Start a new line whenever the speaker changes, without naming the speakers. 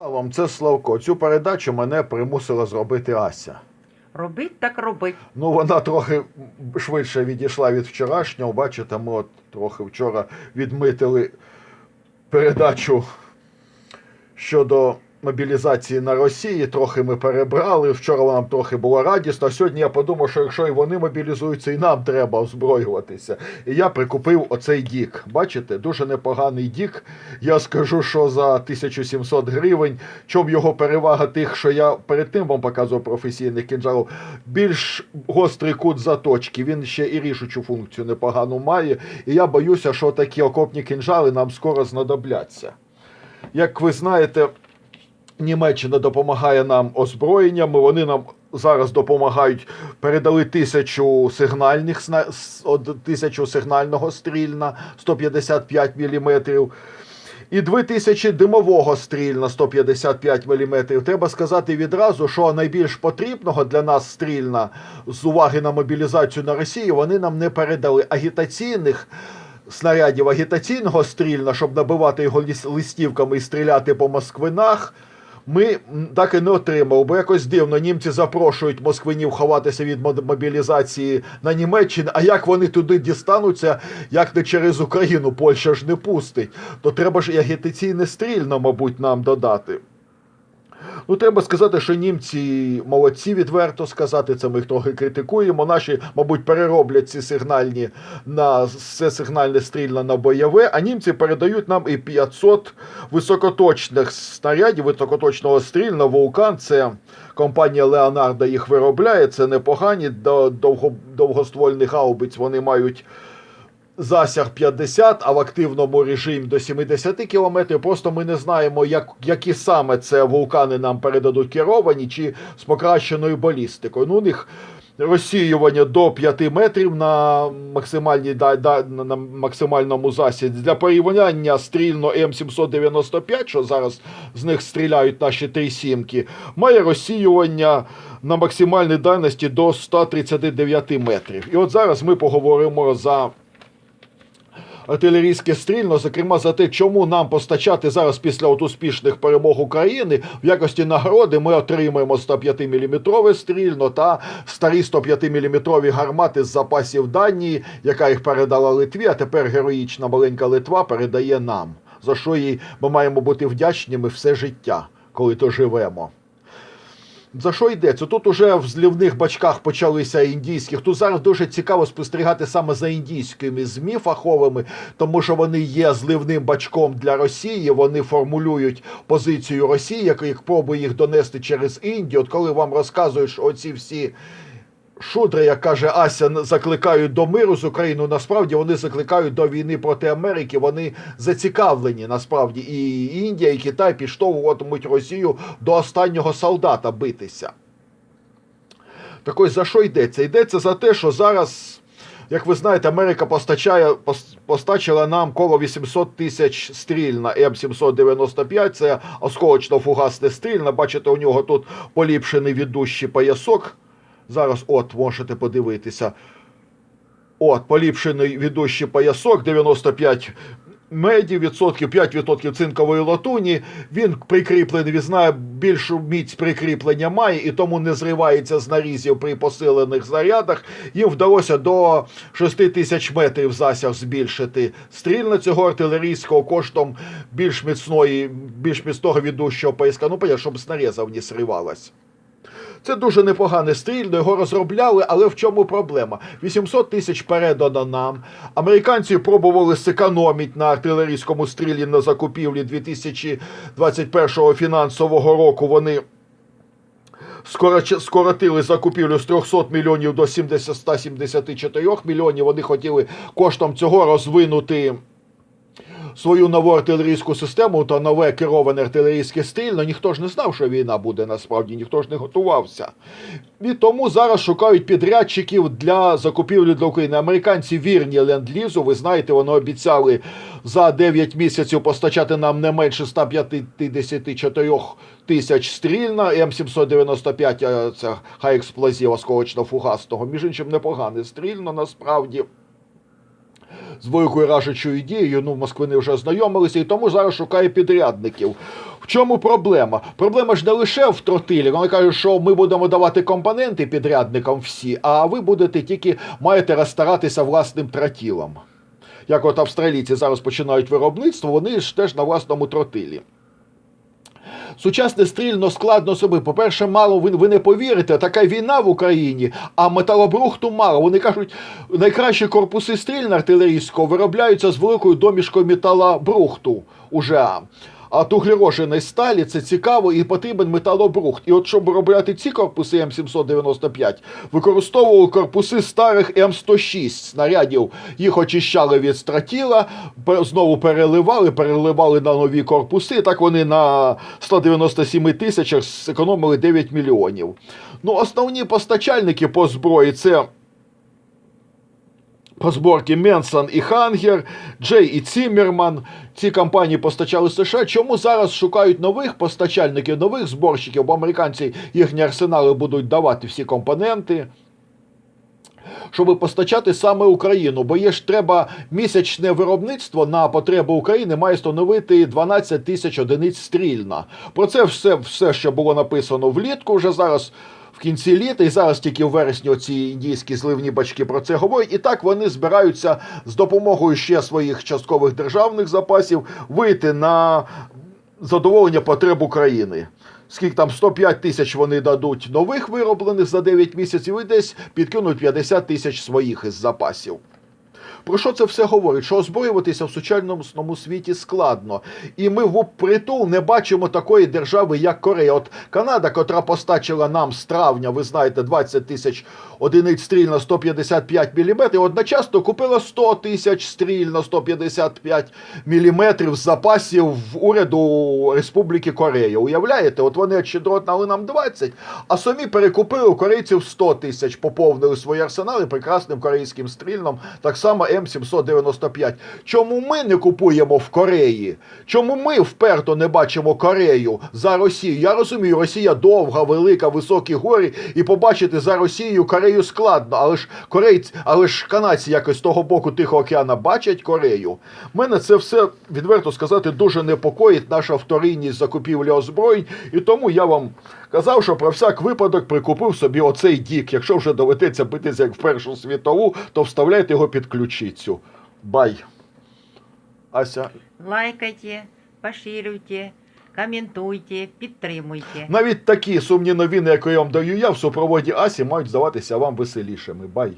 Вам це Славко. Цю передачу мене примусила зробити Ася.
Робить так робить.
Ну, вона трохи швидше відійшла від вчорашнього. Бачите, ми от трохи вчора відмитили передачу щодо мобілізації на Росії. Трохи ми перебрали. Вчора нам трохи було радісно. А сьогодні я подумав, що якщо і вони мобілізуються, і нам треба озброюватися. І я прикупив оцей дік. Бачите, дуже непоганий дік. Я скажу, що за 1700 гривень. Чом його перевага тих, що я перед тим вам показував професійних кінжалів, більш гострий кут заточки. Він ще і рішучу функцію непогану має. І я боюся, що такі окопні кінжали нам скоро знадобляться. Як ви знаєте, Німеччина допомагає нам озброєнням. Вони нам зараз допомагають. Передали тисячу сигнальних тисячу сигнального стрільна 155 мм. І 2000 димового стрільна 155 мм. Треба сказати відразу, що найбільш потрібного для нас стрільна з уваги на мобілізацію на Росію вони нам не передали агітаційних снарядів агітаційного стрільна, щоб набивати його листівками і стріляти по москвинах. Ми так і не отримали, бо якось дивно німці запрошують москвинів ховатися від мобілізації на Німеччину. А як вони туди дістануться, як не через Україну, Польща ж не пустить, то треба ж і агітаційне стрільно, мабуть, нам додати. Ну, треба сказати, що німці молодці, відверто сказати, це ми їх трохи критикуємо. Наші, мабуть, перероблять ці сигнальні на все сигнальне стрільне на бойове, а німці передають нам і 500 високоточних снарядів, високоточного стрільного вулкан. Це компанія Леонардо їх виробляє. Це непогані до довго, довгоствольних гаубиць вони мають засяг 50, а в активному режимі до 70 км. Просто ми не знаємо, як, які саме це вулкани нам передадуть керовані чи з покращеною балістикою. Ну, у них розсіювання до 5 метрів на, максимальній, да, да, на максимальному засіді. Для порівняння стрільно М795, що зараз з них стріляють наші три сімки, має розсіювання на максимальній дальності до 139 метрів. І от зараз ми поговоримо за артилерійське стрільно, зокрема за те, чому нам постачати зараз після от успішних перемог України в якості нагороди ми отримаємо 105-мм стрільно та старі 105-мм гармати з запасів Данії, яка їх передала Литві, а тепер героїчна маленька Литва передає нам. За що їй ми маємо бути вдячними все життя, коли то живемо. За що йдеться? Тут уже в злівних бачках почалися індійських. Тут зараз дуже цікаво спостерігати саме за індійськими ЗМІ фаховими, тому що вони є зливним бачком для Росії. Вони формулюють позицію Росії, як пробує їх донести через Індію. От коли вам розказують, що оці всі. Шудри, як каже Ася, закликають до миру з Україною. Насправді вони закликають до війни проти Америки. Вони зацікавлені насправді і Індія, і Китай підштовхуватимуть Росію до останнього солдата битися. Так ось за що йдеться? Йдеться за те, що зараз, як ви знаєте, Америка постачає, постачила нам коло 800 тисяч стріль на М795. Це осколочно-фугасне стрільна. Бачите, у нього тут поліпшений віддущий поясок. Зараз, от, можете подивитися. От, поліпшений ведущий поясок, 95 меді, відсотків, 5 відсотків цинкової латуні. Він прикріплений, він знає, більшу міць прикріплення має і тому не зривається з нарізів при посилених зарядах. Їм вдалося до 6 тисяч метрів засяг збільшити стрільно цього артилерійського коштом більш міцної, більш міцного ведущого пояска. Ну, щоб з нарізів не сривалась. Це дуже непогане стрільно, його розробляли, але в чому проблема? 800 тисяч передано нам. Американці пробували зекономити на артилерійському стрілі на закупівлі 2021 фінансового року. Вони скоротили закупівлю з 300 мільйонів до 70 174 мільйонів. Вони хотіли коштом цього розвинути свою нову артилерійську систему та нове кероване артилерійське стрільно. Ніхто ж не знав, що війна буде насправді, ніхто ж не готувався. І тому зараз шукають підрядчиків для закупівлі для України. Американці вірні ленд-лізу. Ви знаєте, вони обіцяли за 9 місяців постачати нам не менше 154 тисяч стрільна. М795 е, це хай експлозів осколочно-фугасного. Між іншим, непогане стрільно насправді. З великою ражачою дією. Ну, не вже знайомилися, і тому зараз шукає підрядників. В чому проблема? Проблема ж не лише в тротилі. Вони кажуть, що ми будемо давати компоненти підрядникам всі, а ви будете тільки маєте розстаратися власним тротілом. Як от австралійці зараз починають виробництво, вони ж теж на власному тротилі. Сучасне стрільно складно собі. По-перше, мало ви, ви не повірите, така війна в Україні, а металобрухту мало. Вони кажуть, найкращі корпуси стрільно артилерійського виробляються з великою домішкою металобрухту уже. А от углероженої сталі це цікаво і потрібен металобрухт. І от щоб виробляти ці корпуси М795, використовували корпуси старих М106 снарядів. Їх очищали від стратіла, знову переливали, переливали на нові корпуси. Так вони на 197 тисячах зекономили 9 мільйонів. Ну, основні постачальники по зброї це по зборці Менсон і Хангер, Джей і Ціммерман. Ці компанії постачали США. Чому зараз шукають нових постачальників, нових зборщиків, бо американці їхні арсенали будуть давати всі компоненти. Щоб постачати саме Україну, бо є ж треба місячне виробництво на потреби України має становити 12 тисяч одиниць стрільна. Про це все, все, що було написано влітку, вже зараз в кінці літа, і зараз тільки в вересні ці індійські зливні бачки про це говорять. І так вони збираються з допомогою ще своїх часткових державних запасів вийти на задоволення потреб України. Скільки там 105 тисяч вони дадуть нових вироблених за 9 місяців, і десь підкинуть 50 тисяч своїх із запасів. Про що це все говорить? Що озброюватися в сучасному світі складно. І ми в притул не бачимо такої держави, як Корея. От Канада, котра постачила нам з травня, ви знаєте, 20 тисяч одиниць стріль на 155 мм, одночасно купила 100 тисяч стріль на 155 мм з запасів в уряду Республіки Корея. Уявляєте? От вони щедро дали нам 20, а самі перекупили у корейців 100 тисяч, поповнили свої арсенали прекрасним корейським стрільном, так само М795. Чому ми не купуємо в Кореї? Чому ми вперто не бачимо Корею за Росію? Я розумію, Росія довга, велика, високі гори, і побачити за Росією Корею складно, але ж корейці, але ж канадці якось з того боку Тихого океана бачать Корею. Мене це все відверто сказати дуже непокоїть наша вторинність закупівлі озброєнь, і тому я вам казав, що про всяк випадок прикупив собі оцей дік. Якщо вже доведеться битися як в Першу світову, то вставляйте його під ключицю. Бай. Ася.
Лайкайте, поширюйте, коментуйте, підтримуйте.
Навіть такі сумні новини, які я вам даю я в супроводі Асі, мають здаватися вам веселішими. Бай.